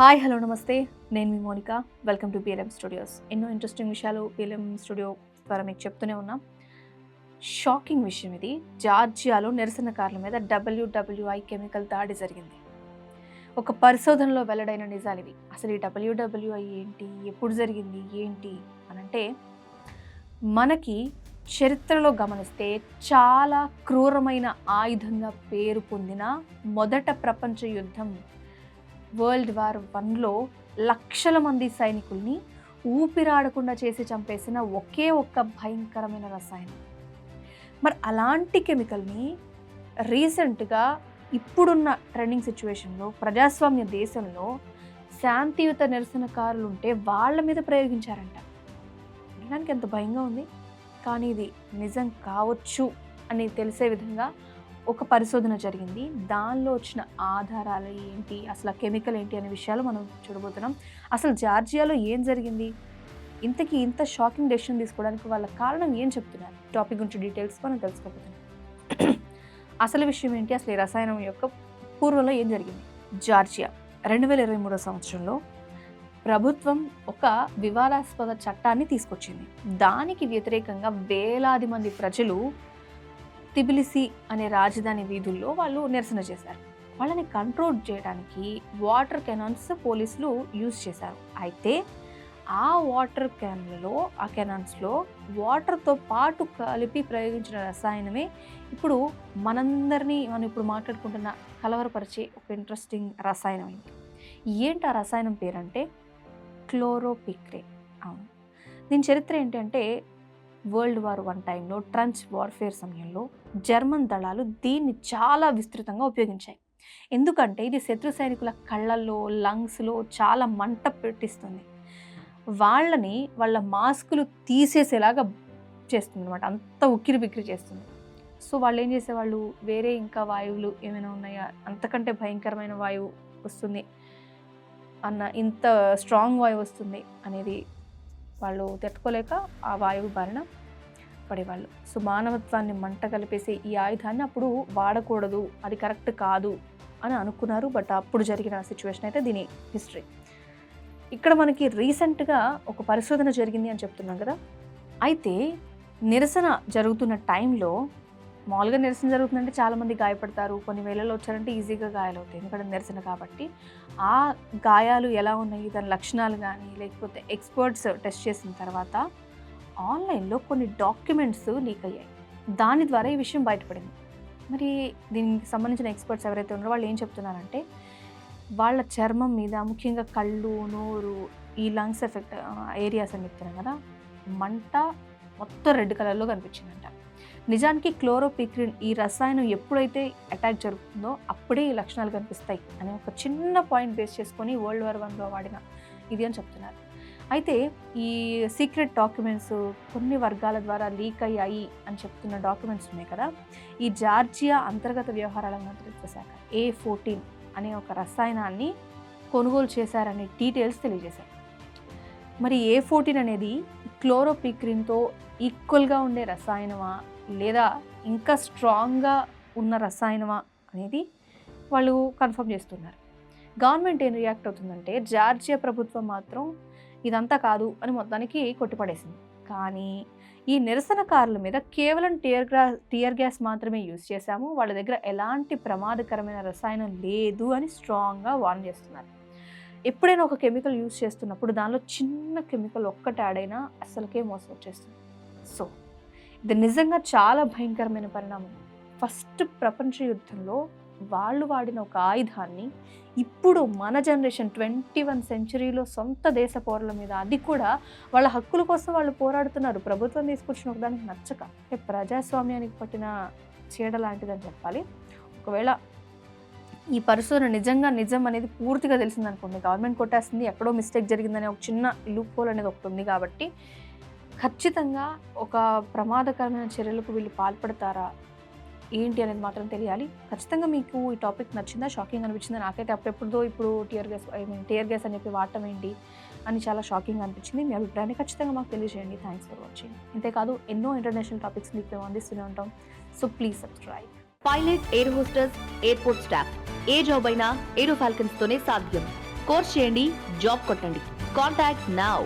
Hi hello నమస్తే. నేను మీ Monika. Welcome to PLM studios ఎన్నో ఇంట్రెస్టింగ్ విషయాలు పిఎల్ఎం స్టూడియో ద్వారా మీకు చెప్తూనే ఉన్నాం. షాకింగ్ విషయం ఇది. జార్జియాలో నిరసనకారుల మీద డబ్ల్యూడబ్ల్యూఐ కెమికల్ దాడి జరిగింది. ఒక పరిశోధనలో వెల్లడైన నిజాలు ఇవి. అసలు ఈ డబ్ల్యూడబ్ల్యూఐ ఏంటి? ఎప్పుడు జరిగింది? ఏంటి? అని అంటే మనకి చరిత్రలో గమనిస్తే చాలా క్రూరమైన ఆయుధంగా పేరు పొందిన మొదట ప్రపంచ యుద్ధం వరల్డ్ వార్ వన్లో లక్షల మంది సైనికుల్ని ఊపిరాడకుండా చేసి చంపేసిన ఒకే ఒక్క భయంకరమైన రసాయనం. మరి అలాంటి కెమికల్ని రీసెంట్గా ఇప్పుడున్న ట్రెండింగ్ సిచ్యువేషన్లో ప్రజాస్వామ్య దేశంలో శాంతియుత నిరసనకారులు ఉంటే వాళ్ళ మీద ప్రయోగించారంట. వినడానికి ఎంత భయంగా ఉంది? కానీ ఇది నిజం కావచ్చు అని తెలిసే విధంగా ఒక పరిశోధన జరిగింది. దానిలో వచ్చిన ఆధారాలు ఏంటి అసలు ఆ కెమికల్ ఏంటి అనే విషయాలు మనం చూడబోతున్నాం. అసలు జార్జియాలో ఏం జరిగింది? ఇంతకీ ఇంత షాకింగ్ డెసిషన్ తీసుకోవడానికి వాళ్ళ కారణం ఏం చెప్తున్నారు? టాపిక్ గురించి డీటెయిల్స్ మనం తెలుసుకోబోతున్నాం. అసలు విషయం ఏంటి? అసలు ఈ రసాయనం యొక్క పూర్వంలో ఏం జరిగింది? జార్జియా రెండు వేల ఇరవై మూడో సంవత్సరంలో ప్రభుత్వం ఒక వివాదాస్పద చట్టాన్ని తీసుకొచ్చింది. దానికి వ్యతిరేకంగా వేలాది మంది ప్రజలు తిబిలిసి అనే రాజధాని వీధుల్లో వాళ్ళు నిరసన చేశారు. వాళ్ళని కంట్రోల్ చేయడానికి వాటర్ కెనాన్స్ పోలీసులు యూజ్ చేశారు. అయితే ఆ వాటర్ క్యాన్లలో ఆ కెనాన్స్లో వాటర్తో పాటు కలిపి ప్రయోగించిన రసాయనమే ఇప్పుడు మనందరినీ మనం ఇప్పుడు మాట్లాడుకుంటున్న కలవరపరిచే ఒక ఇంట్రెస్టింగ్ రసాయనం అయింది. ఏంటి ఆ రసాయనం పేరంటే? క్లోరోపిక్రే అవును. దీని చరిత్ర ఏంటంటే వరల్డ్ వార్ వన్ టైంలో ట్రంచ్ వార్ఫేర్ సమయంలో జర్మన్ దళాలు దీన్ని చాలా విస్తృతంగా ఉపయోగించాయి. ఎందుకంటే ఇది శత్రు సైనికుల కళ్ళల్లో లంగ్స్లో చాలా మంట పెట్టిస్తుంది. వాళ్ళని వాళ్ళ మాస్కులు తీసేసేలాగా చేస్తుంది అనమాట అంత ఉక్కిరి బిక్కిరి చేస్తుంది. సో వాళ్ళు ఏం చేసేవాళ్ళు? వేరే ఇంకా వాయువులు ఏమైనా ఉన్నాయా? అంతకంటే భయంకరమైన వాయువు వస్తుంది. అన్న ఇంత స్ట్రాంగ్ వాయువు వస్తుంది అనేది వాళ్ళు తట్టుకోలేక ఆ వాయువు బారిన పడేవాళ్ళు. సో మానవత్వాన్ని మంట కలిపేసే ఈ ఆయుధాన్ని అప్పుడు వాడకూడదు అది కరెక్ట్ కాదు అని అనుకున్నారు. బట్ అప్పుడు జరిగిన సిచ్యువేషన్ అయితే దీని హిస్టరీ. ఇక్కడ మనకి రీసెంట్గా ఒక పరిశోధన జరిగింది అని చెప్తున్నాం కదా. అయితే నిరసన జరుగుతున్న టైంలో మామూలుగా నిరసన జరుగుతుందంటే చాలామంది గాయపడతారు. కొన్ని వేళల్లో వచ్చారంటే ఈజీగా గాయాలవుతాయి. ఎందుకంటే నిరసన కాబట్టి. ఆ గాయాలు ఎలా ఉన్నాయి? దాని లక్షణాలు కానీ లేకపోతే ఎక్స్పర్ట్స్ టెస్ట్ చేసిన తర్వాత ఆన్లైన్లో కొన్ని డాక్యుమెంట్స్ లీక్ అయ్యాయి. దాని ద్వారా ఈ విషయం బయటపడింది. మరి దీనికి సంబంధించిన ఎక్స్పర్ట్స్ ఎవరైతే ఉన్నారో వాళ్ళు ఏం చెప్తున్నారంటే వాళ్ళ చర్మం మీద ముఖ్యంగా కళ్ళు నోరు ఈ లంగ్స్ ఎఫెక్ట్ ఏరియాస్ అని చెప్తున్నాం కదా. మంట మొత్తం రెడ్ కలర్లో కనిపించిందంట. నిజానికి క్లోరోపిక్రిన్ ఈ రసాయనం ఎప్పుడైతే అటాక్ జరుగుతుందో అప్పుడే ఈ లక్షణాలు కనిపిస్తాయి అనే ఒక చిన్న పాయింట్ బేస్ చేసుకొని వరల్డ్ వార్ వన్లో వాడిన ఇది అని చెప్తున్నారు. అయితే ఈ సీక్రెట్ డాక్యుమెంట్స్ కొన్ని వర్గాల ద్వారా లీక్ అయ్యాయి అని చెప్తున్న డాక్యుమెంట్స్ ఉన్నాయి కదా. ఈ జార్జియా అంతర్గత వ్యవహారాల మంత్రిత్వ శాఖ ఏ ఫోర్టీన్ అనే ఒక రసాయనాన్ని కొనుగోలు చేశారనే డీటెయిల్స్ తెలియజేశారు. మరి ఏ ఫోర్టీన్ అనేది క్లోరోపిక్రిన్తో ఈక్వల్గా ఉండే రసాయనమా? లేదా ఇంకా స్ట్రాంగ్గా ఉన్న రసాయనమా అనేది వాళ్ళు కన్ఫర్మ్ చేస్తున్నారు. గవర్నమెంట్ ఏం రియాక్ట్ అవుతుందంటే జార్జియా ప్రభుత్వం మాత్రం ఇదంతా కాదు అని మొత్తానికి కొట్టిపడేసింది. కానీ ఈ నిరసనకారుల మీద కేవలం టియర్ గ్రా టియర్ గ్యాస్ మాత్రమే యూజ్ చేశాము. వాళ్ళ దగ్గర ఎలాంటి ప్రమాదకరమైన రసాయనం లేదు అని స్ట్రాంగ్గా వార్న్ చేస్తున్నారు. ఎప్పుడైనా ఒక కెమికల్ యూజ్ చేస్తున్నప్పుడు దానిలో చిన్న కెమికల్ ఒక్కటి యాడ్ అయినా అసలుకే మోసం వచ్చేస్తుంది. సో ఇది నిజంగా చాలా భయంకరమైన పరిణామం. ఫస్ట్ ప్రపంచ యుద్ధంలో వాళ్ళు వాడిన ఒక ఆయుధాన్ని ఇప్పుడు మన జనరేషన్ ట్వంటీ వన్ సెంచరీలో సొంత దేశ పౌరుల మీద అది కూడా వాళ్ళ హక్కుల కోసం వాళ్ళు పోరాడుతున్నారు. ప్రభుత్వం తీసుకొచ్చిన ఒకదానికి నచ్చక. అంటే ప్రజాస్వామ్యానికి పట్టిన చీడ లాంటిదని చెప్పాలి. ఒకవేళ ఈ పరిశోధన నిజంగా నిజం అనేది పూర్తిగా తెలిసిందనుకోండి గవర్నమెంట్ కొట్టేస్తుంది ఎక్కడో మిస్టేక్ జరిగిందనే ఒక చిన్న లూప్ హోల్ అనేది ఒకటి ఉంది కాబట్టి ఖచ్చితంగా ఒక ప్రమాదకరమైన చర్యలకు వీళ్ళు పాల్పడతారా? ఏంటి అనేది మాత్రం తెలియాలి. ఖచ్చితంగా మీకు ఈ టాపిక్ నచ్చిందా? షాకింగ్ అనిపించిందా? నాకైతే అప్పుడెప్పుడుదో ఇప్పుడు tear gas I mean tear gas అని చెప్పి వాడటం ఏంటి అని చాలా షాకింగ్ అనిపించింది. మీ అభిప్రాయాన్ని ఖచ్చితంగా మాకు తెలియజేయండి. థ్యాంక్స్ ఫర్ వాచింగ్ అంతేకాదు ఎన్నో ఇంటర్నేషనల్ టాపిక్స్ మీకు మేము అందిస్తూనే ఉంటాం. So please subscribe pilot air hostess airport staff A job అయినా ఏరో ఫాల్కన్స్ తోనే సాధ్యం. కోర్స్ చేయండి జాబ్ కొట్టండి. Contact now